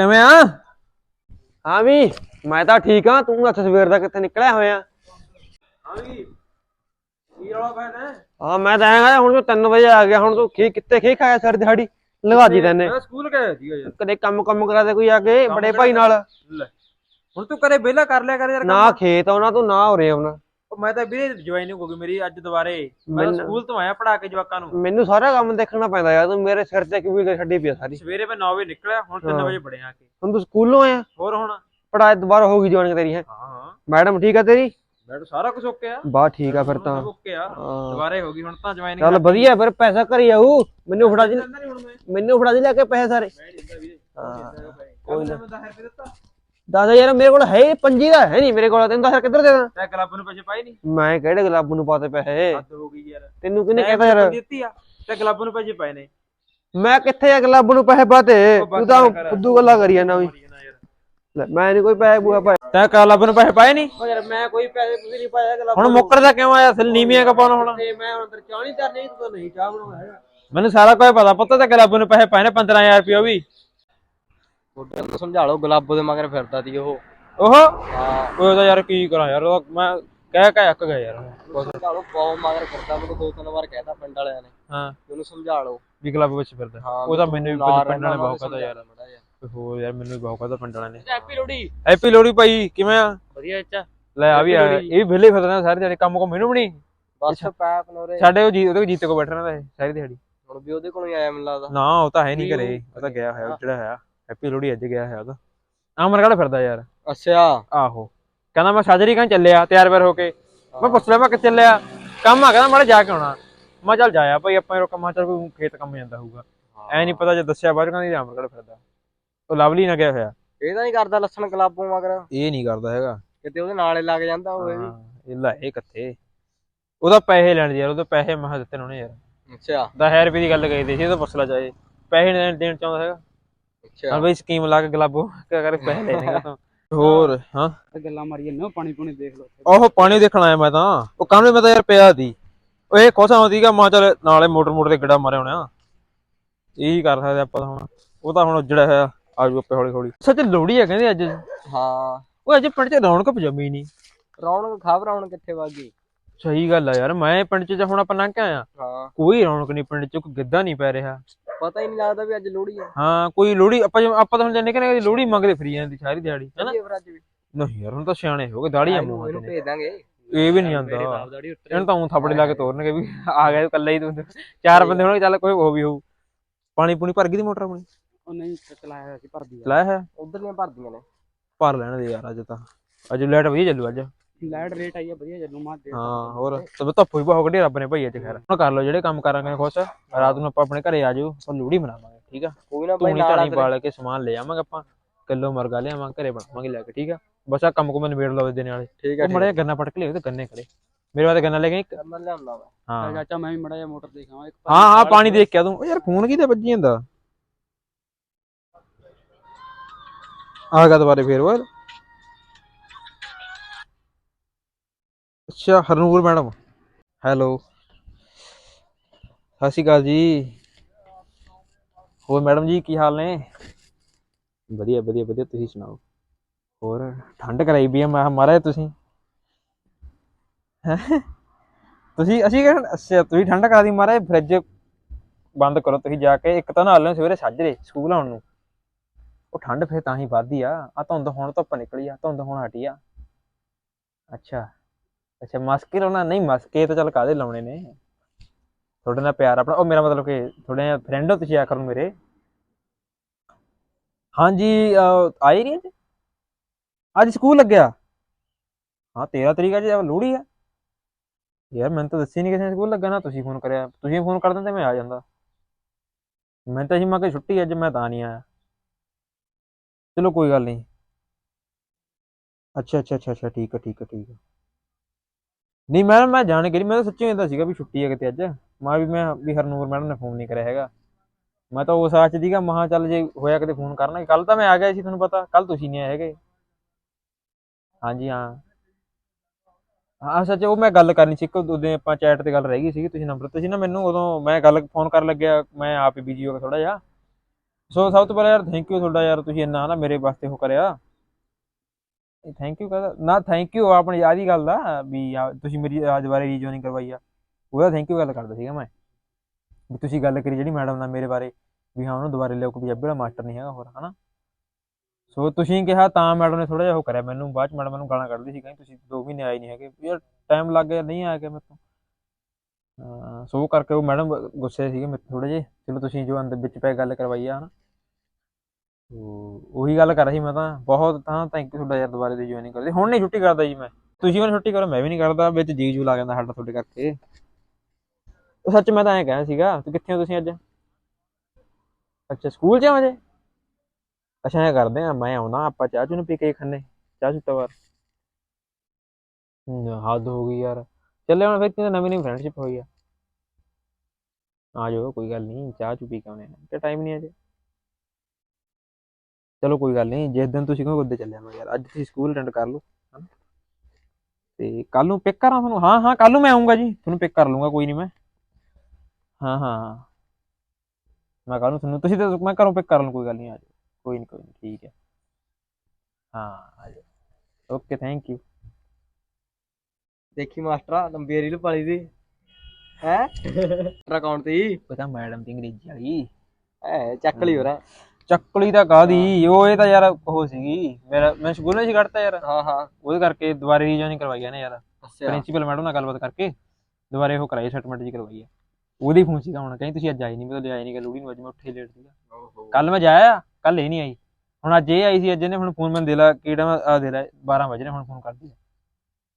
ਕਿਵੇਂ ਆ? ਹਾਂ ਵੀ ਮੈਂ ਤਾਂ ਠੀਕ ਹਾਂ ਤੂੰ ਅੱਜ ਸਵੇਰ ਦਾ ਕਿੱਥੇ ਨਿਕਲਿਆ ਹੋਇਆ? ਹਾਂ ਵੀ ਕੀ ਰੌਲਾ ਪੈਣਾ ਹਾਂ ਮੈਂ ਤਾਂ ਆਇਆ ਹੁਣ ਤੂੰ 3 ਵਜੇ ਆ ਗਿਆ ਹੁਣ ਤੂੰ ਖੀ ਕਿੱਥੇ ਖੀ ਖਾਇਆ ਸਰ ਦਿਹਾੜੀ? ਲਗਾ ਦੀ ਤੈਨੇ। ਮੈਂ ਸਕੂਲ ਗਿਆ ਸੀਗਾ ਯਾਰ ਕਦੇ ਕੰਮ ਕੰਮ ਕਰਾ ਦੇ ਕੋਈ ਆ ਕੇ ਬੜੇ ਭਾਈ ਨਾਲ। ਲੈ। ਹੁਣ ਤੂੰ ਕਰੇ ਵਿਹਲਾ ਕਰ ਲਿਆ ਕਰ ਯਾਰ ਨਾ। ਖੇਤ ਆਉਣਾ ਤੂੰ ਨਾ ਉਰੇ ਆਉਣਾ। ਉਹ ਮੈਂ ਤਾਂ ਵੀਰੇ ਜੁਆਇਨਿੰਗ ਹੋ ਗਈ ਮੇਰੀ ਅੱਜ ਦੁਬਾਰੇ। ਮੈਂ ਤਾਂ ਮੈਨੂੰ- ਸਕੂਲ ਤੋਂ ਆਇਆ ਪੜਾ ਕੇ ਜਵਾਕਾਂ ਨੂੰ। ਮੈਨੂੰ ਸਾਰਾ ਕੰਮ ਦੇਖਣਾ ਪੈਂਦਾ ਯਾਰ ਤੂੰ ਮੇਰੇ ਸਿਰ ਤੇ ਕਿਵੇਂ ਛੱਡੀ ਪਿਆ ਸਾਰੀ। ਸਵੇਰੇ ਮੈਂ 9 ਵਜੇ ਨਿਕਲਿਆ ਹੁਣ 3 ਹਾਂ। ਵਜੇ ਪੜਿਆ ਆ ਕੇ। ਹੁਣ ਤੂੰ ਸਕੂਲੋਂ ਆਇਆ? ਹੋਰ ਹੁਣ? ਪੜਾਈ ਦੁਬਾਰਾ ਹੋ ਗਈ ਜਵਾਨ ਤੇਰੀ ਹੈ? ਹਾਂ ਹਾਂ। ਮੈਡਮ ਠੀਕ ਆ ਤੇਰੀ? ਬੈਠ ਸਾਰਾ ਕੁਝ ਓਕੇ ਆ। ਬਾ ਠੀਕ ਆ ਫਿਰ ਤਾਂ। ਓਕੇ ਆ। ਹਾਂ। ਦੁਬਾਰੇ ਹੋ ਗਈ ਹੁਣ ਤਾਂ ਜੁਆਇਨਿੰਗ ਚੱਲ ਵਧੀਆ ਫਿਰ ਪੈਸਾ ਘਰੀ ਆਊ। ਮੈਨੂੰ ਫੜਾ ਦੀ ਮੈਨੂੰ ਫੜਾ ਦੀ ਲੈ ਕੇ ਪੈਸੇ ਸਾਰੇ। ਹਾਂ ਕੋਈ ਨਾ। ਮੈਂ 10 ਰੁਪਏ ਦਿੱਤਾ। ਦੱਸ ਯਾਰ ਮੇਰੇ ਕੋਲ ਹੈ ਪੰਜੀ ਦਾ ਹੈ ਨਹੀਂ ਮੇਰੇ ਕੋਲ ਤੈਨੂੰ ਦੱਸ ਕਿੱਧਰ ਦੇ ਦਾਂ ਤੈ ਕਲੱਬ ਨੂੰ ਪੈਸੇ ਪਾਏ ਨਹੀਂ ਮੈਂ ਕਿਹੜੇ ਗੁਲਾਬ ਨੂੰ ਪਾਤੇ ਪੈਸੇ? ਹੱਦ ਹੋ ਗਈ ਯਾਰ। ਤੈਨੂੰ ਕਿਹਨੇ ਕਹਿਤਾ ਯਾਰ? ਦਿੱਤੀ ਆ ਤੇ ਕਲੱਬ ਨੂੰ ਪੈਸੇ ਪਾਏ ਨੇ। ਮੈਂ ਕਿੱਥੇ ਆ ਗੁਲਾਬ ਨੂੰ ਪੈਸੇ ਪਾਤੇ? ਤੂੰ ਤਾਂ। ਫੁੱਦੂ ਗੱਲਾਂ ਕਰੀ ਜਾਂਦਾ ਵੀ। ਮੈਂ ਨਹੀਂ ਕੋਈ ਪੈਸੇ ਬੂਆ ਪਾਇਆ ਤੈ ਕਲੱਬ ਨੂੰ ਪੈਸੇ ਪਾਏ ਨਹੀਂ ਯਾਰ ਮੈਂ ਕੋਈ ਪੈਸੇ ਪੂਸੇ ਨਹੀਂ ਪਾਇਆ ਗੁਲਾਬ ਹੁਣ ਮੁੱਕਰਦਾ ਕਿਉਂ ਆਇਆ? ਅਸਲ ਨੀਵੀਆਂ ਕਪਾਉਣ ਹੁਣ। ਤੇ ਮੈਂ ਹੁਣ ਅੰਦਰ ਚਾਹ ਨਹੀਂ ਤੂੰ ਤਾਂ ਨਹੀਂ ਚਾਹ ਬਣਾਉਣਾ ਹੈਗਾ। ਮੈਨੂੰ ਸਾਰਾ ਕੁਝ ਪਤਾ ਪੁੱਤ ਤੇ ਕਲੱਬ ਨੂੰ ਪੈਸੇ ਪਾਏ ਨੇ 15000 ਰੁਪਏ ਉਹ ਵੀ। ਉਹਨੂੰ ਨੂੰ ਸਮਝਾ ਲਓ ਗੁਲਾਬੋ ਦੇ ਮਗਰ ਫਿਰਦਾ ਸੀ ਉਹ। ਉਹ ਹਾਂ। ਓਏ ਉਹਦਾ ਯਾਰ ਕੀ ਕਰਾਂ ਯਾਰ ਉਹਦਾ ਮੈਂ ਕਹਿ ਕਹਿ ਅੱਕ ਗਿਆ ਯਾਰ। ਸਮਝਾ ਲਓ ਬਹੁਤ ਮਗਰ ਫਿਰਦਾ ਮੈਨੂੰ ਦੋ ਤਿੰਨ ਵਾਰ ਕਹਿਤਾ ਪਿੰਡ ਵਾਲਿਆਂ ਨੇ। ਹਾਂ। ਉਹਨੂੰ ਸਮਝਾ ਲਓ। ਵੀ ਕਲੱਬ ਵਿੱਚ ਫਿਰਦਾ। ਹਾਂ ਉਹ ਤਾਂ ਮੈਨੂੰ ਵੀ ਪਿੰਡ ਵਾਲੇ ਬਹੁਤ ਕਹਦਾ ਯਾਰ। ਹੋਰ ਯਾਰ ਮੈਨੂੰ ਵੀ ਬਹੁਤ ਕਹਦਾ ਪਿੰਡ ਵਾਲਿਆਂ ਨੇ। ਹੈਪੀ ਲੋੜੀ ਹੈਪੀ ਲੋਹੜੀ ਭਾਈ ਕਿਵੇਂ ਆ? ਵਧੀਆ ਲੈ ਆ ਵੀ ਆ। ਇਹ ਵੀ ਵਿਹਲੇ ਫਿਰਦਾ ਸਾਰੇ ਕੰਮ ਕੋ ਮੈਨੂੰ ਵੀ ਨਹੀਂ? ਬਸ ਪੈਪ ਨੋਰੇ ਸਾਡੇ ਉਹ ਜੀ ਉਹਦੇ ਕੋਲ ਜੀਤੇ ਕੋ ਬੈਠਣਾ ਦਾ ਸਾਰੀ ਦਿਹਾੜੀ। ਹੁਣ ਵੀ ਉਹਦੇ ਕੋਲੋਂ ਹੀ ਆਇਆ ਮੈਨੂੰ ਲੱਗਦਾ। ਨਾ ਉਹ ਤਾਂ ਹੈ ਨਹੀਂ ਘਰੇ ਉਹ ਤਾਂ ਗਿਆ ਹੋਇਆ ਜਿਹੜਾ ਹੋਇਆ। ਹੈਪੀ ਲੋਹੜੀ ਅੱਜ ਗਿਆ ਉਹਦਾ ਆਮਰ ਕਾਹਦਾ ਫਿਰਦਾ ਯਾਰ। ਅੱਛਾ। ਆਹੋ। ਕਹਿੰਦਾ ਮੈਂ ਸਾਜਰੀ ਕਾਂ ਚੱਲਿਆ? ਤਿਆਰ ਬਿਆਰ ਹੋ ਕੇ। ਮੈਂ ਪੁੱਛ ਲਿਆ ਮੈਂ ਕਿੱਥੇ ਚੱਲਿਆ। ਕੰਮ ਆ ਕਹਿੰਦਾ ਮਾੜਾ ਜਾ ਕੇ ਆਉਣਾ। ਮੈਂ ਚੱਲ ਜਾਇਆ ਭਾਈ ਆਪਾਂ ਰੋਕ ਮੈਂ ਕਿਹਾ ਚੱਲ ਕੋਈ ਖੇਤ ਕੰਮ ਜਾਂਦਾ ਹੋਊਗਾ। ਐ ਨਹੀਂ ਪਤਾ ਜੇ ਦੱਸਿਆ ਬਾਅਦ ਕਹਿੰਦੀ ਆਮਰ ਕਾਹਦਾ ਫਿਰਦਾ। ਉਹ ਲਵਲੀ ਨਾ ਗਿਆ ਹੋਇਆ। ਇਹ ਤਾਂ ਨਹੀਂ ਕਰਦਾ ਲੱਸਣ ਗੁਲਾਬੋ ਮਗਰ। ਇਹ ਨਹੀਂ ਕਰਦਾ ਹੈਗਾ। ਕਿਤੇ ਉਹਦੇ ਨਾਲ ਹੀ ਲੱਗ ਜਾਂਦਾ ਹੋਵੇ ਵੀ। ਇਹ ਲੈ ਇਹ ਕਿੱਥੇ? ਉਹਦਾ ਪੈਸੇ ਲੈਣ ਯਾਰ ਉਹਦੇ ਪੈਸੇ ਮੈਂ ਕਿਹਾ ਦਿੱਤੇ ਨੇ ਉਹਨੇ ਯਾਰ। ਅੱਛਾ। 10000 ਰੁਪਏ ਦੀ ਗੱਲ ਕਹੀ ਸੀ ਉਹਦਾ ਪੁੱਛ ਲਾ ਜਾਏ ਪੈਸੇ ਦੇਣ ਦੇਣ ਚਾਹੁੰਦਾ ਹੈਗਾ। ਹਾਂ ਬਈ ਸਕੀਮ ਲਾ ਕੇ ਗਲਾਬੋ ਕਰ ਪੈਸੇ ਲੈ ਲੇਗਾ ਤੂੰ? ਹੋਰ ਹਾਂ। ਗੱਲਾਂ ਮਾਰੀ ਨਾ ਪਾਣੀ ਪੂਣੀ ਦੇਖ ਲਓ ਉਹ ਪਾਣੀ ਦੇਖਣ ਆਇਆ ਮੈਂ ਤਾਂ। ਉਹ ਕਾਹਨੂੰ ਮੈਂ ਤਾਂ ਯਾਰ ਪਿਆ ਸੀ। ਉਹ ਇਹ ਖੁਸ਼ ਆਉਂਦੀਗਾ ਮੈਂ ਚੱਲ ਨਾਲੇ ਮੋਟਰ ਮੋਟਰ ਤੇ ਗੜਾ ਮਾਰੇ ਹੋਣਾ ਇਹੀ ਕਰ ਸਕਦੇ ਆਪਾਂ ਤਾਂ ਹੁਣ। ਉਹ ਤਾਂ ਹੁਣ ਜਿਹੜਾ ਹੈ ਆਜੂ ਆਪੇ ਹੌਲੀ ਹੌਲੀ ਸੱਚ ਲੋਹੜੀ ਆ ਕਹਿੰਦੇ ਅੱਜ। ਹਾਂ। ਉਹ ਅੱਜ ਪਿੰਡ 'ਚ ਰੌਣਕ ਪਜਮੀ ਨਹੀਂ ਰੌਣਕ ਖਾਬ ਰੌਣਕ ਕਿੱਥੇ ਵਾਗੀ ਸਹੀ ਗੱਲ ਆ ਯਾਰ ਮੈਂ ਪਿੰਡ 'ਚ ਹੁਣ ਆਪਾਂ ਲੰਘ ਕੇ ਆਇਆ ਹਾਂ। ਕੋਈ ਰੌਣਕ ਨਹੀਂ ਪਿੰਡ 'ਚ ਕੋਈ ਗਿੱਧਾ ਨਹੀਂ ਪੈ ਰਿਹਾ। ਪਤਾ ਹੀ ਨਹੀਂ ਲੱਗਦਾ ਵੀ ਅੱਜ ਲੋੜੀ ਆ। ਹਾਂ ਕੋਈ ਲੋਹੜੀ ਆਪਾਂ ਜਿਵੇਂ- ਆਪਾਂ ਤਾਂ ਹੁਣ ਜਾਣੇ ਕਿ ਲੋਹੜੀ ਮੰਗਦੇ ਫਰੀ ਜਾਂਦੀ ਸਾਰੀ ਦਿਹਾੜੀ ਹੈਨਾ? ਚੱਲੀਏ ਫਿਰ ਅੱਜ ਵੀ। ਨਹੀਂ ਯਾਰ ਹੁਣ ਤਾਂ ਸਿਆਣੇ ਹੋ ਗਏ ਦਾੜੀਆਂ ਮੂੰਹਾਂ ਤੇ ਇਹਨੂੰ ਭੇਜ ਦਾਂਗੇ। ਇਹ ਵੀ ਨਹੀਂ ਆਂਦਾ ਇਹਨੂੰ ਤਾਂ ਉਂ ਥਾਪੜੇ ਲਾ ਕੇ ਤੋਰਨਗੇ ਵੀ ਆ ਗਿਆ ਇਕੱਲਾ ਹੀ ਤੂੰ ਚਾਰ ਬੰਦੇ ਹੋਣਗੇ ਚੱਲ ਕੋਈ ਹੋ ਵੀ ਹੋਊ। ਪਾਣੀ ਪੂਣੀ ਭਰ ਗਈ ਦੀ ਮੋਟਰ ਆਪਣੀ? ਉਹ ਨਹੀਂ ਚਲਾਇਆ ਹੋਇਆ ਸੀ ਭਰਦੀ ਆ। ਲਾਇਆ ਹੈ ਉਧਰਲੀਆਂ ਭਰਦੀਆਂ ਨੇ। ਭਰ ਲੈਣ ਦੇ ਯਾਰ ਅੱਜ ਤਾਂ। ਅੱਜ ਲਾਈਟ ਵਧੀਆ ਚੱਲੂ ਅੱਜ। ਲਾਈਟ ਰੇਟ ਆਈ ਆ ਵਧੀਆ ਜੱਲੂ ਮਾ ਦੇ ਹਾਂ ਹੋਰ ਤਬ ਧੁੱਪ ਵੀ ਬਹੁਤ ਕੱਢੀ ਰੱਬ ਨੇ ਭਾਈ ਅੱਜ ਖੈਰ। ਹੁਣ ਕਰ ਲਓ ਜਿਹੜੇ ਕੰਮ ਕਰਾਂਗੇ ਖੁਸ਼ ਰਾਤ ਨੂੰ ਆਪਾਂ ਆਪਣੇ ਘਰੇ ਆ ਜਾਓ ਆਪਾਂ ਲੋਹੜੀ ਮਨਾਵਾਂਗੇ ਠੀਕ ਆ? ਕੋਈ ਨਾ ਧੂਣੀ ਨਾਲ ਬਾਲ ਕੇ ਸਮਾਨ ਲੈ ਆਵਾਂਗੇ ਆਪਾਂ ਕਿਲੋ ਮਰਗਾ ਲਿਆਵਾਂਗੇ ਘਰੇ ਬਣਾਵਾਂਗੇ ਲੈ ਕੇ ਠੀਕ ਆ? ਬਸ ਆ ਕੰਮ ਕੋ ਮੈਂ ਨਿਬੇੜ ਲਓ ਦੇਣੇ ਵਾਲੇ ਠੀਕ ਉਹ ਮੜੇ ਗੰਨਾ ਪਟਕ ਲਿਓ ਤੇ ਗੰਨੇ ਖੜੇ ਮੇਰੇ ਵਾਸਤੇ ਗੰਨਾ ਲੈ ਕੇ ਕਰਨਾ ਲਿਆਉਂਦਾ ਵਾ। ਹਾਂ। ਚਾਚਾ ਮੈਂ ਵੀ ਮੜਾ ਜਿਹਾ ਮੋਟਰ ਦੇਖਾਂ ਇੱਕ ਹਾਂ ਹਾਂ ਪਾਣੀ ਦੇਖ ਕੇ ਆ ਤੂੰ। ਯਾਰ ਫੋਨ ਕਿਤੇ ਵੱਜੀ ਜਾਂਦਾ? ਆ ਗਿਆ ਦੁਬਾਰੇ ਫੇਰ ਓਏ। ਅੱਛਾ, ਹਰਨੂਰ ਮੈਡਮ। ਹੈਲੋ। ਸਤਿ ਸ਼੍ਰੀ ਅਕਾਲ ਜੀ। ਹੋਰ ਮੈਡਮ ਜੀ, ਕੀ ਹਾਲ ਨੇ? ਵਧੀਆ ਵਧੀਆ ਵਧੀਆ, ਤੁਸੀਂ ਸੁਣਾਓ? ਹੋਰ, ਠੰਡ ਕਰਾਈ ਵੀ ਆ, ਮੈਂ ਕਿਹਾ ਮਹਾਰਾਜ ਤੁਸੀਂ। ਤੁਸੀਂ, ਅਸੀਂ ਕਹਿੰਦੇ ਅੱਛਾ, ਤੁਸੀਂ ਠੰਡ ਕਰਾ ਦੀ ਮਹਾਰਾਜ ਫ੍ਰਿਜ ਬੰਦ ਕਰੋ, ਤੁਸੀਂ ਜਾ ਕੇ, ਇੱਕ ਤਾਂ ਨਾਲ ਲਿਓ ਸਵੇਰੇ ਸਾਜਰੇ ਸਕੂਲ ਆਉਣ ਨੂੰ। ਉਹ ਠੰਡ ਫਿਰ ਤਾਂ ਹੀ ਵੱਧਦੀ ਆ। ਆ ਧੁੰਦ ਹੁਣ ਧੁੱਪ ਨਿਕਲੀ ਆ, ਧੁੰਦ ਹੁਣ ਹਟੀ ਆ। ਅੱਛਾ। ਅੱਛਾ ਮਾਸਕੇ ਲਾਉਣਾ? ਨਹੀਂ ਮਾਸਕੇ ਤਾਂ ਚੱਲ ਕਾਦੇ ਲਾਉਣੇ ਨੇ? ਤੁਹਾਡੇ ਨਾਲ ਪਿਆਰ ਆਪਣਾ ਉਹ ਮੇਰਾ ਮਤਲਬ ਕਿ ਤੁਹਾਡੇ ਫਰੈਂਡ ਹੋ ਤੁਸੀਂ ਆਖਰ ਨੂੰ ਮੇਰੇ? ਹਾਂਜੀ ਅਹ, ਨਹੀਂ ਅੱਜ? ਸਕੂਲ ਲੱਗਿਆ? ਹਾਂ 13 ਤਰੀਕ ਅੱਜ ਲੋਹੜੀ ਆ। ਯਾਰ ਮੈਨੂੰ ਤਾਂ ਦੱਸੀ ਨਹੀਂ ਕਿਸੇ ਨੇ ਸਕੂਲ ਲੱਗਾ ਨਾ ਤੁਸੀਂ ਫੋਨ ਕਰਿਆ ਤੁਸੀਂ ਫੋਨ ਕਰ ਦਿੰਦੇ ਮੈਂ ਆ ਜਾਂਦਾ। ਮੈਂ ਤਾਂ ਜੀ ਮੈਂ ਕਿ ਛੁੱਟੀ ਅੱਜ ਮੈਂ ਤਾਂ ਨਹੀਂ ਆਇਆ। ਚਲੋ ਕੋਈ ਗੱਲ ਨਹੀਂ। ਅੱਛਾ ਅੱਛਾ ਅੱਛਾ ਅੱਛਾ ਠੀਕ ਹੈ ਠੀਕ ਹੈ ਠੀਕ ਹੈ ਨਹੀਂ ਮੈਡਮ ਮੈਂ ਜਾਣ ਕੇ ਨਹੀਂ ਮੈਂ ਤਾਂ ਸੱਚੀ ਕਹਿੰਦਾ ਸੀਗਾ ਵੀ ਛੁੱਟੀ ਹੈ ਕਿਤੇ ਅੱਜ। ਮੈਂ ਵੀ ਮੈਂ ਵੀ ਹਰਨੂਰ ਮੈਡਮ ਨੇ ਫੋਨ ਨਹੀਂ ਕਰਿਆ ਹੈਗਾ। ਮੈਂ ਤਾਂ ਉਸ ਆਚ ਦੀਗਾ ਮਹਾ ਚੱਲ ਜੇ ਹੋਇਆ ਕਿਤੇ ਫੋਨ ਕਰਨਾ ਕੱਲ ਤਾਂ ਮੈਂ ਆ ਗਿਆ ਸੀ, ਤੁਹਾਨੂੰ ਪਤਾ। ਕੱਲ ਤੁਸੀਂ ਨਹੀਂ ਆਏ ਹੈਗੇ। ਹਾਂਜੀ, ਹਾਂ। ਹਾਂ, ਸੱਚ ਉਹ ਮੈਂ ਗੱਲ ਕਰਨੀ ਸੀ। ਇੱਕ ਉਹਦੇ ਆਪਾਂ ਚੈਟ ਤੇ ਗੱਲ ਰਹਿ ਗਈ ਸੀ ਤੁਸੀਂ ਨੰਬਰ ਤੇ ਸੀ ਨਾ ਮੈਨੂੰ, ਉਦੋਂ ਮੈਂ ਗੱਲ ਫੋਨ ਕਰਨ ਲੱਗਿਆ। ਮੈਂ ਆਪ ਹੀ ਬਿਜ਼ੀ ਹੋ ਗਿਆ ਥੋੜਾ ਜਿਹਾ। ਸੋ ਸਭ ਤੋਂ ਪਹਿਲਾਂ ਯਾਰ ਥੈਂਕ ਯੂ ਤੁਹਾਡਾ ਯਾਰ, ਤੁਸੀਂ ਇੰਨਾ ਨਾ ਮੇਰੇ ਵਾਸਤੇ ਉਹ ਕਰਿਆ। ਥੈਂਕ ਯੂ ਕਹਦਾ ਨਾ ਥੈਂਕ ਯੂ ਆਪਣੀ ਯਾਦ ਹੀ ਗੱਲ ਦਾ ਵੀ ਆ- ਤੁਸੀਂ ਮੇਰੀ ਅੱਜ ਬਾਰੇ ਰੀਜੋਇਨਿੰਗ ਕਰਵਾਈ ਆ। ਉਹਦਾ ਥੈਂਕ ਯੂ ਗੱਲ ਕਰਦਾ ਸੀਗਾ ਮੈਂ। ਵੀ ਤੁਸੀਂ ਗੱਲ ਕਰੀ ਜਿਹੜੀ ਮੈਡਮ ਨਾਲ ਮੇਰੇ ਬਾਰੇ ਵੀ ਹਾਂ ਉਹਨੂੰ ਦੁਬਾਰੇ ਲਿਆਓ ਕੋਈ ਪੰਜਾਬੀ ਵਾਲਾ ਮਾਸਟਰ ਨਹੀਂ ਹੈਗਾ ਹੋਰ ਹਨਾ? ਸੋ ਤੁਸੀਂ ਕਿਹਾ ਤਾਂ ਮੈਡਮ ਨੇ ਥੋੜਾ ਜਿਹਾ ਉਹ ਕਰਿਆ ਮੈਨੂੰ ਬਾਅਦ ਚ ਮੈਡਮ ਮੈਨੂੰ ਗਾਲਾਂ ਕੱਢਦੀ ਸੀ ਕਹਿੰਦੀ ਤੁਸੀਂ 2 ਮਹੀਨੇ ਆਏ ਨਹੀਂ ਹੈਗੇ। ਯਾਰ ਟਾਈਮ ਲੱਗ ਗਿਆ ਨਹੀਂ ਆਇਆ ਗਿਆ ਮੇਰੇ ਤੋਂ ਹਾਂ, ਸੋ ਉਹ ਕਰਕੇ ਉਹ ਮੈਡਮ ਗੁੱਸੇ ਸੀਗੇ ਮੇਰੇ ਥੋੜੇ ਜਿਹੇ। ਚਲੋ ਤੁਸੀਂ ਜੋ ਅੰਦਰ ਵਿੱਚ ਪੈ ਗੱਲ ਕਰਵਾਈ ਆ ਹਨਾ? ਤੋ ਉਹੀ ਗੱਲ ਕਰ ਰਹੀ ਮੈਂ ਤਾਂ। ਬਹੁਤ ਤਾਂ ਥੈਂਕ ਯੂ ਤੁਹਾਡਾ ਯਾਰ ਦੁਬਾਰੇ ਦੀ ਜੁਆਇਨਿੰਗ ਕਰਦੇ। ਹੁਣ ਨਹੀਂ ਛੁੱਟੀ ਕਰਦਾ ਜੀ ਮੈਂ। ਤੁਸੀਂ ਹੁਣ ਛੁੱਟੀ ਕਰੋ, ਮੈਂ ਵੀ ਨਹੀਂ ਕਰਦਾ। ਵਿੱਚ ਜੀ ਜੂ ਲਾ ਜਾਂਦਾ ਸਾਡਾ ਤੁਹਾਡੇ ਕਰਕੇ। ਉਹ ਸੱਚ ਮੈਂ ਤਾਂ ਐਂ ਕਹਿਆ ਸੀਗਾ, ਤੇ ਕਿੱਥੇ ਹੋ ਤੁਸੀਂ ਅੱਜ? ਅੱਛਾ ਸਕੂਲ ਚ ਆ ਵਜੇ ਅੱਛਾ, ਐਂ ਕਰਦੇ ਆ, ਮੈਂ ਆਉਣਾ, ਆਪਾਂ ਚਾਹ ਚੂਹ ਨੂੰ ਪੀ ਕੇ ਖੰਨੇ ਚਾਹ ਚੁੱਤਾ ਵਾਰ ਹੱਦ ਹੋ ਗਈ ਯਾਰ। ਚੱਲੇ ਹੁਣ ਫਿਰ, ਕਿਤੇ ਨਵੀਂ ਨਵੀਂ ਫਰੈਂਡਸ਼ਿਪ ਹੋਈ ਆ। ਆ ਜਾਓ, ਕੋਈ ਗੱਲ ਨਹੀਂ, ਚਾਹ ਚੂ ਪੀ ਕੇ ਆਉਣੇ ਆ। ਤੇ ਟਾਈਮ ਨਹੀਂ ਅਜੇ ਚਲੋ ਕੋਈ ਗੱਲ ਨਹੀਂ ਜਿਸ ਦਿਨ ਤੁਸੀਂ ਕਹੋ ਉਦੋਂ ਚੱਲਿਆ ਮੈਂ ਯਾਰ। ਅੱਜ ਤੁਸੀਂ ਸਕੂਲ ਅਟੈਂਡ ਕਰ ਲਓ ਹਨਾ? ਤੇ ਕੱਲ ਨੂੰ ਪਿਕ ਕਰਾਂ ਤੁਹਾਨੂੰ? ਹਾਂ ਹਾਂ ਕੱਲ ਨੂੰ ਮੈਂ ਆਉਂਗਾ ਜੀ। ਤੁਹਾਨੂੰ ਪਿਕ ਕਰ ਲੂੰਗਾ ਕੋਈ ਨਹੀਂ ਮੈਂ। ਹਾਂ ਹਾਂ। ਮੈਂ ਕੱਲ ਨੂੰ ਤੁਹਾਨੂੰ ਤੁਸੀਂ ਤਾਂ ਮੈਂ ਘਰੋਂ ਪਿਕ ਕਰ ਲੂੰ ਕੋਈ ਗੱਲ ਨਹੀਂ ਆ ਜਾਓ। ਕੋਈ ਨਹੀਂ ਕੋਈ ਨਹੀਂ ਠੀਕ ਹੈ। ਹਾਂ ਆ ਜਾਓ। ਓਕੇ ਥੈਂਕ ਯੂ ਦੇਖੀ ਮਾਸਟਰਾ ਲੰਬੀ ਰੀਲ ਪਾਲੀ ਦੀ। ਹੈ? ਅਕਾਊਂਟ ਤੇ ਹੀ। ਪਤਾ ਮੈਡਮ ਦੀ ਅੰਗਰੇਜ਼ੀ ਵਾਲੀ। ਹੈ ਚੱਕ ਲਈ ਹੋਰਾ। ਚੱਕਲੀ ਤਾਂ ਕਾਦੀ ਉਹ ਇਹ ਤਾਂ ਯਾਰ ਉਹ ਸੀਗੀ। ਮੇਰਾ ਮੈਂ ਸਕੂਲ ਵਿੱਚ ਕੱਢਤਾ ਯਾਰ। ਹਾਂ ਹਾਂ। ਉਹਦੇ ਕਰਕੇ ਦੁਬਾਰੇ ਰੀਜੋਇਨਿੰਗ ਕਰਵਾਈ ਆ ਨੇ ਯਾਰ। ਅੱਛਾ। ਪ੍ਰਿੰਸੀਪਲ ਮੈਡਮ ਨਾਲ ਗੱਲਬਾਤ ਕਰਕੇ ਦੁਬਾਰੇ ਉਹ ਕਰਾਈ ਸੈਟਲਮੈਂਟ ਜੀ ਕਰਵਾਈ ਆ। ਉਹਦੀ ਫੋਨ ਸੀਗਾ ਹੁਣ। ਕਹਿੰਦੀ ਤੁਸੀਂ ਅੱਜ ਆਏ ਨਹੀਂ ਮੈਂ ਤਾਂ ਆਏ ਨਹੀਂ ਕਿ ਲੋੜੀ ਨੂੰ ਅੱਜ ਮੈਂ ਉੱਠੇ ਲੇਟ ਸੀਗਾ। ਕੱਲ ਮੈਂ ਜਾਇਆ ਕੱਲ ਇਹ ਨਹੀਂ ਆਈ। ਹੁਣ ਅੱਜ ਇਹ ਆਈ ਸੀ ਅੱਜ ਇਹਨੇ ਹੁਣ ਫੋਨ ਮੈਨੂੰ ਦੇ ਲਾ ਕਿਹੜਾ ਆ ਦੇ ਲੈ 12 ਵਜੇ ਨੇ ਹੁਣ ਫੋਨ ਕਰਦੀ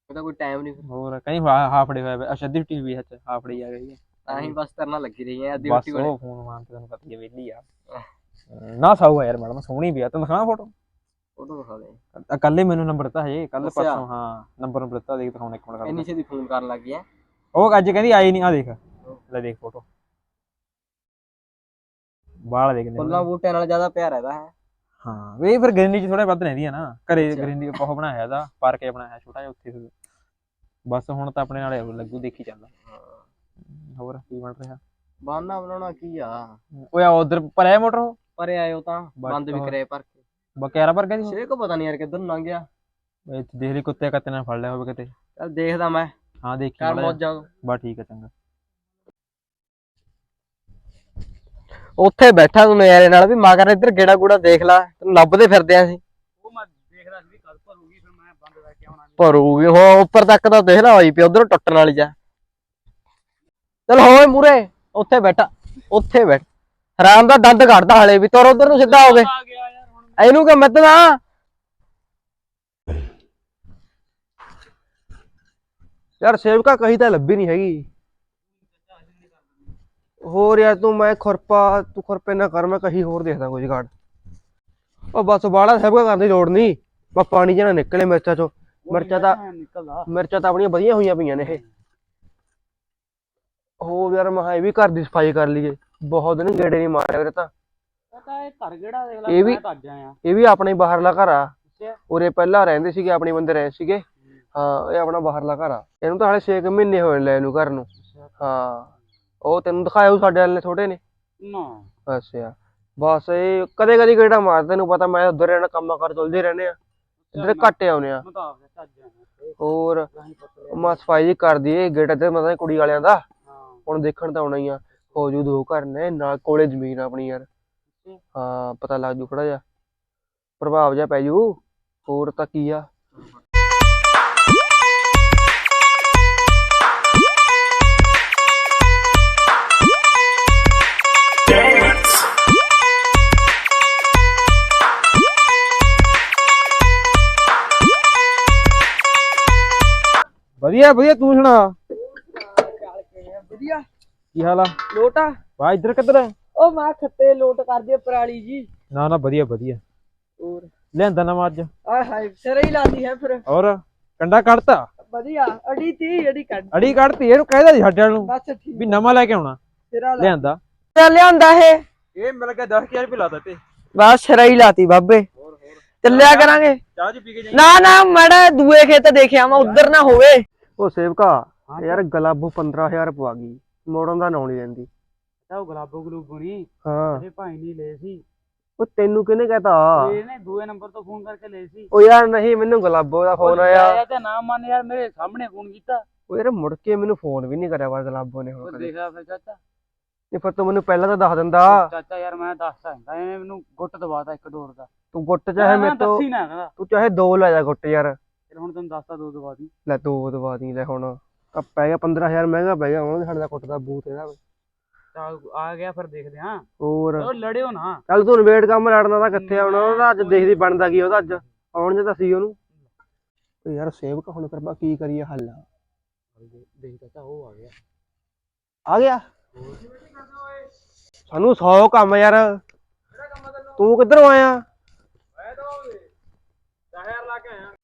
ਉਹਦਾ ਕੋਈ ਟਾਈਮ ਨਹੀਂ ਹੋਰ ਕਹਿੰਦੀ ਹਾਫ ਡੇ ਹੋਇਆ ਅੱਛਾ ਅੱਧੀ ਟੀਵੀ ਹੱਥ ਹਾਫ ਡੇ ਆ ਗਈ ਤਾਂ ਹੀ ਬਸ ਤਰਨਾ ਲੱਗੀ ਰਹੀ ਹੈ ਅੱਧੀ ਬਸ ਰੋਟੀ ਵਾਲੇ ਉਹ ਫੋਨ ਮਾਰ ਤੇ ਤੈਨੂੰ ਪਤਾ ਹੀ ਆ ਵਿਹਲੀ ਆ। ਨਾ ਸਾਊ ਆ ਯਾਰ ਮੈਡਮ ਸੋਹਣੀ ਵੀ ਆ। ਤੈਨੂੰ ਦਿਖਾਵਾਂ ਫੋਟੋ ਫੋਟੋ ਦਿਖਾ ਦੇ। ਕੱਲ ਹੀ ਮੈਨੂੰ ਨੰਬਰ ਦਿੱਤਾ ਹਜੇ। ਕੱਲ ਅੱਛਾ। ਪਰਸੋਂ ਹਾਂ ਨੰਬਰ ਨੰਬਰ ਦਿੱਤਾ ਦੇਖ ਦਿਖਾਉਣਾ ਇੱਕ ਮਿੰਟ ਇੰਨੀ ਕਰ ਛੇਤੀ ਫੋਨ ਕਰਨ ਲੱਗ ਹੈ। ਉਹ ਅੱਜ ਕਹਿੰਦੀ ਆਈ ਨਹੀਂ ਆ ਦੇਖ। ਲੈ ਦੇਖ ਫੋਟੋ ਬਾਲ ਦੇਖ ਫੁੱਲਾਂ ਬੂਟਿਆਂ ਨਾਲ ਜ਼ਿਆਦਾ ਪਿਆਰ ਹੈਦਾ ਹੈ। ਹਾਂ ਵੀ ਫਿਰ ਗ੍ਰੀਨਰੀ ਚ ਥੋੜਾ ਵੱਧ ਰਹਿੰਦੀ ਆ ਨਾ। ਘਰੇ ਅੱਛਾ। ਗ੍ਰੀਨਰੀ ਬਹੁਤ ਬਣਾਇਆ ਦਾ ਪਾਰਕ ਜਿਹਾ ਬਣਾਇਆ ਛੋਟਾ ਜਿਹਾ ਉੱਥੇ ਫਿਰ। ਬਸ ਹੁਣ ਤਾਂ ਆਪਣੇ ਨਾਲੇ ਲੱਗੂ ਦੇਖੀ ਚੱਲਦਾ। ਹੋਰ ਕੀ ਬਣ ਰਿਹਾ? ਬਾਨਾ ਬਣਾਉਣਾ ਕੀ ਆ? ਓਏ ਉਧਰ ਪਰਿਆ ਮੋਟਰ ਉਹ? ਪਰੇ ਆਇਓ ਤਾਂ ਬੰਦ ਵੀ। ਕਰੇ ਪਰ ਬਕੈਰਾ ਪਰ ਕਹਿੰਦੀ ਛੇ ਕੋ ਪਤਾ ਨਹੀਂ ਯਾਰ ਕਿੱਧਰ ਨੂੰ ਲੰਘ ਗਿਆ। ਇੱਥੇ ਦੇਖ ਲਈ ਕੁੱਤੇ ਕੱਤੇ ਨਾਲ ਫੜ ਲਿਆ ਹੋਵੇ ਕਿਤੇ। ਚੱਲ ਦੇਖਦਾ ਮੈਂ। ਹਾਂ ਦੇਖੀ ਕਰ। ਮੌਜਾਂ ਬਸ ਠੀਕ ਹੈ ਚੰਗਾ। ਉੱਥੇ ਬੈਠਾ ਤੂੰ ਨਜ਼ਾਰੇ ਨਾਲ ਵੀ ਮਗਰ ਇੱਧਰ ਗੇੜਾ ਗੂੜਾ ਦੇਖ ਲੈ ਤੈਨੂੰ ਲੱਭਦੇ ਫਿਰਦੇ ਆਂ ਅਸੀਂ। ਉਹ ਮੈਂ ਦੇਖਦਾ ਸੀ ਵੀ ਕੱਲ ਭਰੂਗੀ ਫਿਰ ਮੈਂ ਬੰਦ ਲੈ ਕੇ ਆਉਣਾ ਭਰੂਗੀ ਹੋ ਉੱਪਰ ਤੱਕ ਤਾਂ ਦੇਖ ਲੈ ਹੋਈ ਪਈ ਉਧਰੋਂ ਟੁੱਟਣ ਵਾਲੀ ਜਾ ਚਲ ਹੋਏ ਮੂਰੇ ਉੱਥੇ ਬੈਠਾ ਉੱਥੇ ਬੈਠ। ਹਰਾਮ ਦਾ ਦੰਦ ਕੱਢਦਾ ਹਲੇ ਵੀ, ਤੁਰ ਉਧਰ ਨੂੰ ਸਿੱਧਾ ਹੋ ਗਏ ਆ ਗਿਆ ਯਾਰ ਹੁਣ ਇਹਨੂੰ ਕਿ ਮੱਦਣਾ ਯਾਰ ਸੇਵਕਾ ਕਹੀ ਤਾਂ ਲੱਭੀ ਨਹੀਂ ਹੈਗੀ। ਹੋਰ ਯਾਰ ਤੂੰ ਮੈਂ ਖੁਰਪਾ, ਤੂੰ ਖੁਰਪੇ ਨਾ ਕਰ, ਮੈਂ ਕਹੀ ਹੋਰ ਦੇਖਦਾ ਕੋਈ ਜਗਾੜ। ਉਹ ਬਸ ਬਾਲਾ ਸੇਵਕਾ ਕਰਨ ਦੀ ਲੋੜ ਨਹੀਂ। ਬਸ ਪਾਣੀ ਜਣਾ ਨਿਕਲੇ ਮਿਰਚਾਂ ਚੋਂ। ਮਿਰਚਾਂ ਤਾਂ ਨਿਕਲਦਾ ਮਿਰਚਾਂ ਤਾਂ ਆਪਣੀਆਂ ਵਧੀਆ ਹੋਈਆਂ ਪਈਆਂ ਨੇ ਇਹ। ਹੋ ਯਾਰ ਮੈਂ ਇਹ ਵੀ ਘਰ ਦੀ ਸਫ਼ਾਈ ਕਰ ਲਈਏ। ਬਹੁਤ ਦਿਨ ਗੇੜੇ ਨਹੀਂ ਮਾਰਿਆ ਵੀਰੇ ਤਾਂ। ਪਤਾ ਇਹ ਘਰ ਕਿਹੜਾ ਦੇਖ ਲੈ ਇਹ ਵੀ- ਮੈਂ ਆਇਆ। ਇਹ ਵੀ ਆਪਣੇ ਬਾਹਰਲਾ ਘਰ ਆ। ਅੱਛਾ। ਉਰੇ ਪਹਿਲਾਂ ਰਹਿੰਦੇ ਸੀਗੇ ਆਪਣੇ ਬੰਦੇ ਰਹੇ ਸੀਗੇ। ਹਾਂ ਇਹ ਆਪਣਾ ਬਾਹਰਲਾ ਘਰ ਆ। ਇਹਨੂੰ ਤਾਂ ਹਾਲੇ 6 ਮਹੀਨੇ ਹੋਏ ਨੇ ਲੈ ਨੂੰ ਘਰ ਨੂੰ। ਹਾਂ ਉਹ ਤੈਨੂੰ ਦਿਖਾਇਆ ਸਾਡੇ ਵਾਲੇ ਨੇ ਛੋਟੇ ਨੇ। ਨਾ। ਅੱਛਾ। ਬਸ ਇਹ ਕਦੇ ਕਦੇ ਗੇੜਾ ਮਾਰ ਤੈਨੂੰ ਪਤਾ ਮੈਂ ਉਧਰ ਰਹਿਣਾ ਕੰਮਾਂ ਕਰ ਚਲਦੇ ਰਹਿੰਦੇ ਆ। ਇੱਧਰ ਘੱਟ ਆਉਨੇ ਆ। ਆਇਆ ਹੋਰ ਨਹੀਂ ਪਤਾ। ਉਹ ਮੈਂ ਸਫ਼ਾਈ ਜਿਹੀ ਕਰ ਦਈਏ ਗੇੜਾ ਤੇ ਮਤਲਬ ਕੁੜੀ ਵਾਲਿਆਂ ਦਾ। ਹਾਂ। ਹੁਣ ਦੇਖਣ ਤਾਂ ਆਉਣਾ ਹੀ ਆ। ਹੋ ਜੂ ਦੋ ਘਰ ਨੇ ਨਾਲ ਕੋਲੇ ਜ਼ਮੀਨ ਆ ਆਪਣੀ ਯਾਰ। ਹਾਂ ਪਤਾ ਲੱਗ ਜੂ ਥੋੜਾ ਜਿਹਾ। ਪ੍ਰਭਾਵ ਜਿਹਾ ਪੈ ਜੂ ਹੋਰ ਤਾਂ ਕੀ ਆ। ਵਧੀਆ ਵਧੀਆ ਤੂੰ ਸੁਣਾ। ਵਧੀਆ। ਕੀ ਹਾਲ ਆ? ਲੋਟਾ ਵਾ ਇੱਧਰ ਕਿੱਧਰ ਆ? ਉਹ ਮੈਂ ਖੱਤੇ ਲੋਟ ਕਰਦੀ ਪਰਾਲੀ ਜੀ। ਨਾ ਨਾ ਵਧੀਆ ਵਧੀਆ। ਹੋਰ। ਲਿਆਂਦਾ ਨਵਾਂ ਅੱਜ। ਆਏ ਹਾਏ ਸਿਰ ਹੀ ਲਾਦੀ ਹੈ ਫਿਰ। ਔਰ ਕੰਡਾ ਕੱਢਤਾ? ਵਧੀਆ ਅੜੀ ਤੀ ਅੜੀ ਕੱਢ। ਅੜੀ ਕੱਢਤੀ ਇਹਨੂੰ ਕਹਿਦਾ ਸੀ ਸਾਡੇ ਵਾਲ ਨੂੰ ਬਸ ਠੀਕ। ਵੀ ਨਵਾਂ ਲੈ ਕੇ ਆਉਣਾ। ਸਿਰਾ ਲਾ। ਲਿਆਂਦਾ। ਲਿਆਂਦਾ ਇਹ। ਇਹ ਮਿਲ ਕੇ 10000 ਰੁਪਏ ਲਾਤਾ ਤੇ। ਬਸ ਸਿਰਾ ਹੀ ਲਾਤੀ ਬਾਬੇ। ਚੱਲਿਆ ਕਰਾਂਗੇ। ਚਾਹ ਚ ਪੀ ਕੇ ਜਾਈਂ ਨਾ ਨਾ ਮੜਾ ਦੂਏ ਖੇਤ ਦੇਖਿਆ ਮੈਂ ਉਧਰ ਨਾ ਹੋਵੇ। ਉਹ ਸੇਵਕਾ ਯਾਰ ਗਲਾਬੋ 15000 ਪਵਾ ਗਈ। ਮੋੜਨ ਦਾ ਨਾਂ ਨਹੀਂ ਲੈਂਦੀ ਤਾਂ ਉਹ ਗਲਾਬੋ ਗਲੂਬੋ ਨਹੀਂ ਹਾਂ। ਅਰੇ ਭਾਈ ਨਹੀਂ ਲੈ ਸੀ। ਉਹ ਤੈਨੂੰ ਕਿਹਨੇ ਕਹਤਾ? ਇਹਨੇ ਦੂਏ ਨੰਬਰ ਤੋਂ ਫੋਨ ਕਰਕੇ ਲਏ ਸੀ। ਉਹ ਯਾਰ ਨਹੀਂ ਮੈਨੂੰ ਗੁਲਾਬੋ ਦਾ ਫੋਨ ਆਇਆ। ਆਇਆ ਤੇ ਨਾ ਮੰਨ ਯਾਰ ਮੇਰੇ ਸਾਹਮਣੇ ਫੋਨ ਕੀਤਾ। ਉਹ ਯਾਰ ਮੁੜ ਕੇ ਮੈਨੂੰ ਫੋਨ ਵੀ ਨਹੀਂ ਕਰਿਆ ਵਾ ਗੁਲਾਬੋ ਨੇ ਹੁਣ ਦੇਖਿਆ ਫਿਰ ਚਾਚਾ। ਤੇ ਫਿਰ ਤੂੰ ਮੈਨੂੰ ਪਹਿਲਾਂ ਤਾਂ ਦੱਸ ਦਿੰਦਾ। ਚਾਚਾ ਯਾਰ ਮੈਂ ਦੱਸਦਾ ਹੁੰਦਾ ਇਹਨੇ ਮੈਨੂੰ ਗੁੱਟ ਦਵਾਤਾ ਇੱਕ ਡੋਰ ਦਾ। ਤੂੰ ਗੁੱਟ ਚਾਹੇ ਮੇਰੇ ਤੋਂ ਨਾ ਤੂੰ ਚਾਹੇ ਦੋ ਲੈ ਜਾ ਗੁੱਟ ਯਾਰ। ਫਿਰ ਹੁਣ ਤੈਨੂੰ ਦੱਸਤਾ ਦੋ ਦਵਾ ਦੀ। ਲੈ ਦੋ ਦਵਾ ਦੀ ਲੈ ਹੁਣ। ਪੈ ਗਿਆ 15000 ਮਹਿੰਗਾ ਪੈ ਗਿਆ ਸਾਡੇ ਦਾ ਕੁੱਟ ਦਾ ਬੂਤ ਇਹਦਾ। ਚੱਲ ਆ ਗਿਆ ਫਿਰ ਦੇਖਦੇ ਹਾਂ। ਹੋਰ। ਉਹ ਲੜਿਓ ਨਾ। ਚੱਲ ਤੂੰ ਨਵੇੜ ਕੰਮ ਲੜਨਾ ਤਾਂ ਕਿੱਥੇ ਆਉਣਾ ਉਹਦਾ ਅੱਜ ਦੇਖਦੀ ਬਣਦਾ ਕੀ ਉਹਦਾ ਅੱਜ ਆਉਣ ਜੇ ਤਾਂ ਸੀ ਉਹਨੂੰ। ਓ ਯਾਰ ਸੇਵਕ ਹੁਣ ਕਰਵਾ ਕੀ ਕਰੀਏ ਹੱਲ? ਦੇਖ ਚਾਚਾ ਉਹ ਆ ਗਿਆ। ਆ ਗਿਆ? ਸਾਨੂੰ 100 ਕੰਮ ਯਾਰ। ਤੂੰ ਕਿੱਧਰੋਂ ਆਇਆ?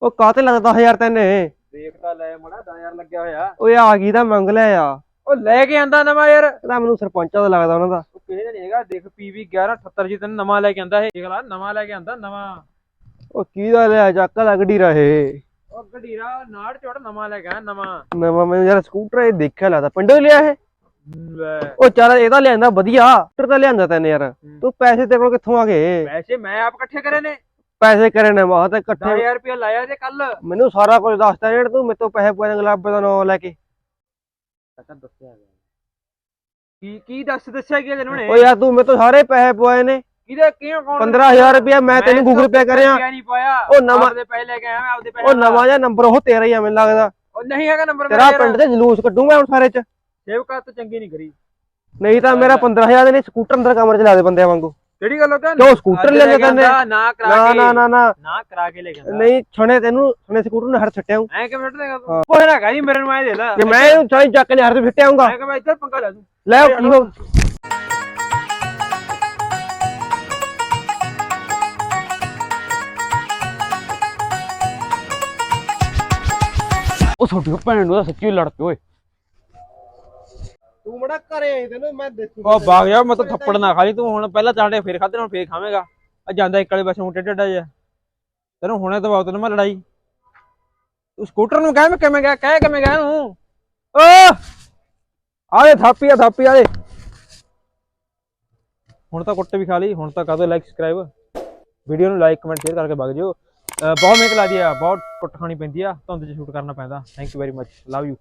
ਉਹ ਕਾਤੇ ਲੱਗਦਾ 1000 ਤੈਨੇ? ਦੇਖਦਾ ਲੈ ਮੜਾ 10000 ਲੱਗਿਆ ਹੋਇਆ। ਓਏ ਆ ਗਈ ਤਾਂ ਮੰਗ ਲਿਆ ਆ। ਉਹ ਲੈ ਕੇ ਆਂਦਾ ਨਵਾਂ ਯਾਰ। ਇਹਦਾ ਮੈਨੂੰ ਸਰਪੰਚਾਂ ਦਾ ਲੱਗਦਾ ਉਹਨਾਂ ਦਾ। ਉਹ ਕਿਸੇ ਦਾ ਨਹੀਂ ਹੈਗਾ ਦੇਖ ਪੀਵੀ 1178 ਜੀ ਤੈਨੂੰ ਨਵਾਂ ਲੈ ਕੇ ਆਂਦਾ ਇਹ। ਦੇਖ ਲੈ ਨਵਾਂ ਲੈ ਕੇ ਆਂਦਾ ਨਵਾਂ। ਉਹ ਕਿਹਦਾ ਲਿਆ ਚੱਕ ਲੱਗੜੀ ਰਹੇ ਉਹ ਗਢੀਰਾ ਨਾੜ ਚੜ ਨਵਾਂ ਲੈ ਕੇ ਆਇਆ ਨਵਾਂ। ਨਵਾਂ ਮੈਨੂੰ ਯਾਰ ਸਕੂਟਰ ਇਹ ਦੇਖਿਆ ਲੱਗਦਾ। ਪਿੰਡੋਂ ਹੀ ਲਿਆ ਇਹ? ਲੈ। ਉਹ ਚੱਲ ਇਹਦਾ ਲਿਆਂਦਾ ਵਧੀਆ। ਸਕੂਟਰ ਤਾਂ ਲਿਆਂਦਾ ਤੈਨੇ ਯਾਰ। ਤੂੰ ਪੈਸੇ ਤੇਰੇ ਕੋਲ ਕਿੱਥੋਂ ਆ ਗਏ? ਪੈਸੇ ਮੈਂ ਆਪ ਇਕੱਠੇ ਕਰੇ ਨੇ। ਪੈਸੇ ਕਰੇ ਨੇ ਬਹੁਤ ਇਕੱਠੇ। 10000 ਰੁਪਏ ਲਾਇਆ ਜੇ ਕੱਲ ਮੈਨੂੰ ਸਾਰਾ ਕੁਝ ਦੱਸਦਾ ਜਿਹੜਾ ਤੂੰ ਮੇਰੇ ਤੋਂ ਪੈਸੇ ਪੁਆਏ ਗੁਲਾਬੇ ਦਾ ਨਾਂ ਲੈ ਕੇ। ਚਾਚਾ ਦੱਸਿਆ ਗਿਆ। ਕੀ ਕੀ ਦੱਸ ਦੱਸਿਆ ਕੀ ਤੈਨੂੰ ਨੇ ਓ ਯਾਰ ਤੂੰ ਮੇਰੇ ਤੋਂ ਸਾਰੇ ਪੈਸੇ ਪੁਆਏ ਨੇ। ਕਿਹਦੇ ਕਿਉਂ ਕੌਣ 15000 ਰੁਪਇਆ ਮੈਂ ਤੈਨੂੰ ਗੂਗਲ ਪੇ ਕਰਿਆ। ਉਹ ਨਵਾਂ- ਆਪਦੇ ਪੈਸੇ ਲੈ ਕੇ ਆਇਆ ਮੈਂ ਆਪਦੇ ਪੈਸੇ ਉਹ ਨਵਾਂ ਜਿਹਾ ਨੰਬਰ ਉਹ ਤੇਰਾ ਹੀ ਆ ਮੈਨੂੰ ਲੱਗਦਾ। ਉਹ ਨਹੀਂ ਹੈਗਾ ਨੰਬਰ ਤੇਰਾ ਪਿੰਡ ਤੇ ਜਲੂਸ ਕੱਢੂ ਮੈਂ ਹੁਣ ਸਾਰੇ ਚ। ਸੇਵਕਾ ਤਾਂ ਚੰਗੀ ਨਹੀਂ ਕਰੀ। ਨਹੀਂ ਤਾਂ ਮੇਰਾ 15000 ਦੇ ਸਕੂਟਰ ਅੰਦਰ ਕਮਰੇ ਚ ਲਾ ਦੇ ਬੰਦਿਆਂ ਵਾਂਗੂ। ਕਿਹੜੀ ਗੱਲ ਹੋ ਗਿਆ ਕਿਉਂ ਸਕੂਟਰ ਲੈ ਤੈਨੇ ਨਾ ਕਰਾ ਨਾ ਕੇ। ਨਾ ਨਾ ਨਾ। ਨਾ ਕਰਾ ਕੇ ਲੈ ਕੇ ਆਂਦਾ ਨਹੀਂ ਛਣੇ ਤੈਨੂੰ ਛਣੇ ਸਕੂਟਰ ਨੇ ਹਰ ਛੱਟਿਆ ਐ ਕਿਵੇਂ ਛੱਡ ਦੇਗਾ ਤੂੰ? ਕੋਈ ਨਾ ਕਹੀ ਮੇਰੇ ਨੂੰ ਐ ਦੇ ਲੈ। ਕਿ ਮੈਂ ਇਹਨੂੰ ਚਾਹੀ ਚੱਕ ਨੇ ਹਰ ਤੇ ਫਿੱਟੇ ਆਉਂਗਾ ਮੈਂ ਕਿ ਮੈਂ ਇੱਧਰ ਪੰਗਾ ਲੈ ਦੂੰ। ਲੈ ਉਹ ਕੀ ਹੋ ਉਹ ਛੋਟੀ ਭੈਣ ਨੂੰ ਤਾਂ ਸੱਚੀ ਲੜ ਪਏ ਓਏ। ਤੂੰ ਮੜਾ ਘਰੇ ਆਈ ਤੈਨੂੰ ਮੈਂ ਦੇਖੂ ਉਹ ਬਾਗ ਜਾ ਮੈਂ ਤਾਂ ਥੱਪੜ ਨਾ ਖਾ ਲਈ ਤੂੰ ਹੁਣ ਪਹਿਲਾਂ ਚਾਂਡੇ ਫੇਰ ਖਾਦੇ ਹੁਣ ਫੇਰ ਖਾਵੇਂਗਾ। ਆ ਜਾਂਦਾ ਇੱਕ ਵਾਲੇ ਪਾਸੇ ਹੁਣ ਟੇਡਾ ਜਿਹਾ। ਤੈਨੂੰ ਹੁਣੇ ਦਵਾਉ ਤੈਨੂੰ ਮੈਂ ਲੜਾਈ। ਤੂੰ ਸਕੂਟਰ ਨੂੰ ਕਹਿ ਮੈਂ ਕਿਵੇਂ ਗਿਆ ਕਹਿ ਕਿਵੇਂ ਗਿਆ ਨੂੰ ਓ! ਆ ਦੇ ਥਾਪੀ ਆ ਥਾਪੀ ਆ ਦੇ ਹੁਣ ਤਾਂ ਕੁੱਟ ਵੀ ਖਾ ਲਈ ਹੁਣ ਤਾਂ ਕਰ ਦਿਓ ਲਾਈਕ ਸਬਸਕ੍ਰਾਈਬ ਵੀਡੀਓ ਨੂੰ ਲਾਈਕ ਕਮੈਂਟ ਸ਼ੇਅਰ ਕਰਕੇ ਵਗ ਜਿਓ। ਬਹੁਤ ਮਿਹਨਤ ਲੱਗਦੀ ਆ ਬਹੁਤ ਕੁੱਟ ਖਾਣੀ ਪੈਂਦੀ ਆ ਧੁੰਦ 'ਚ ਸ਼ੂਟ ਕਰਨਾ ਪੈਂਦਾ। Thank you very much love you